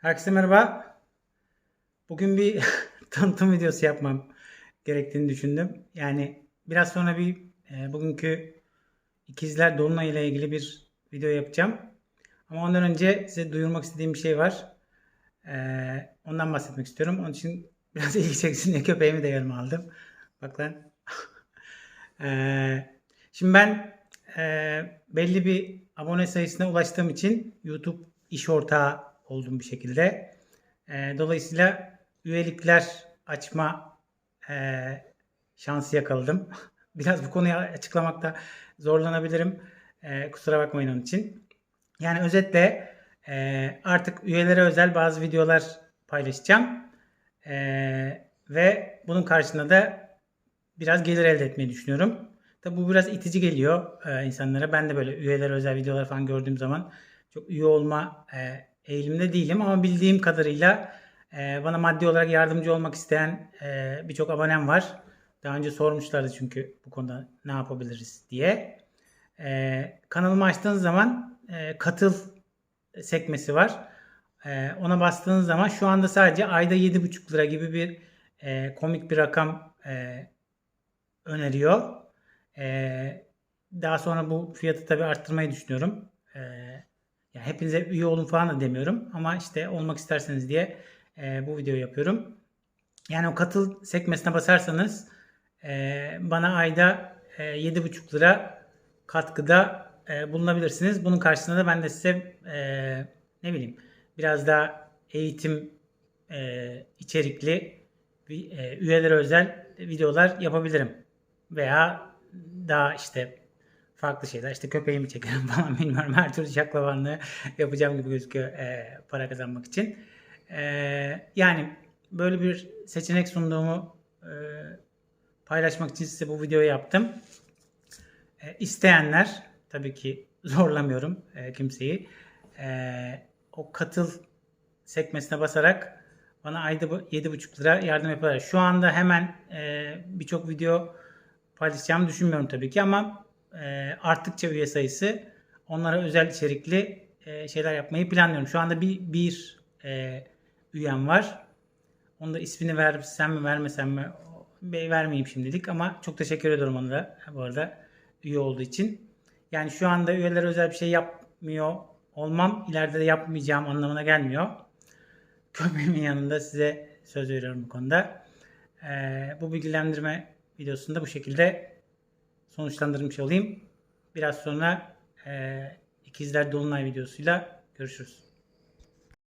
Herkese merhaba. Bugün bir tanıtım videosu yapmam gerektiğini düşündüm. Yani biraz sonra bir e, bugünkü ikizler dolunay ile ilgili bir video yapacağım. Ama ondan önce size duyurmak istediğim bir şey var. E, ondan bahsetmek istiyorum. Onun için biraz ilgi çeksin diye köpeğimi de yanıma aldım. Bak lan. E, şimdi ben e, belli bir abone sayısına ulaştığım için YouTube iş ortağı oldum bir şekilde. E, dolayısıyla üyelikler açma e, şansı yakaladım. Biraz bu konuyu açıklamakta zorlanabilirim. E, kusura bakmayın onun için. Yani özetle e, artık üyelere özel bazı videolar paylaşacağım. E, ve bunun karşılığında da biraz gelir elde etmeyi düşünüyorum. Tabi bu biraz itici geliyor e, insanlara. Ben de böyle üyelere özel videolar falan gördüğüm zaman çok üye olma e, eğilimde değilim ama bildiğim kadarıyla e, bana maddi olarak yardımcı olmak isteyen e, birçok abonem var. Daha önce sormuşlardı çünkü bu konuda ne yapabiliriz diye. E, kanalımı açtığınız zaman e, katıl sekmesi var. E, ona bastığınız zaman şu anda sadece ayda 7,5 lira gibi bir e, komik bir rakam e, öneriyor. E, daha sonra bu fiyatı tabii arttırmayı düşünüyorum. E, yani hepinize üye olun falan da demiyorum ama işte olmak isterseniz diye e, bu videoyu yapıyorum. Yani o katıl sekmesine basarsanız e, bana ayda e, 7,5 lira katkıda e, bulunabilirsiniz. Bunun karşılığında da ben de size e, ne bileyim biraz daha eğitim e, içerikli e, üyelere özel videolar yapabilirim. Veya daha işte farklı şeyler. İşte köpeğimi çekerim falan bilmiyorum. Her türlü şaklavanlığı yapacağım gibi gözüküyor e, para kazanmak için. E, yani böyle bir seçenek sunduğumu e, paylaşmak için size bu videoyu yaptım. E, isteyenler tabii ki zorlamıyorum e, kimseyi. E, o katıl sekmesine basarak bana ayda 7,5 lira yardım yaparlar. Şu anda hemen e, birçok video paylaşacağımı düşünmüyorum tabii ki ama e, arttıkça üye sayısı onlara özel içerikli e, şeyler yapmayı planlıyorum. Şu anda bir, bir e, üyem var. Onu da ismini versem mi vermesem mi vermeyeyim şimdilik ama çok teşekkür ediyorum ona da bu arada üye olduğu için. Yani şu anda üyelere özel bir şey yapmıyor olmam ileride de yapmayacağım anlamına gelmiyor. Köpeğimin yanında size söz veriyorum bu konuda. Ee, bu bilgilendirme videosunda bu şekilde sonuçlandırmış olayım. Biraz sonra e, ikizler dolunay videosuyla görüşürüz.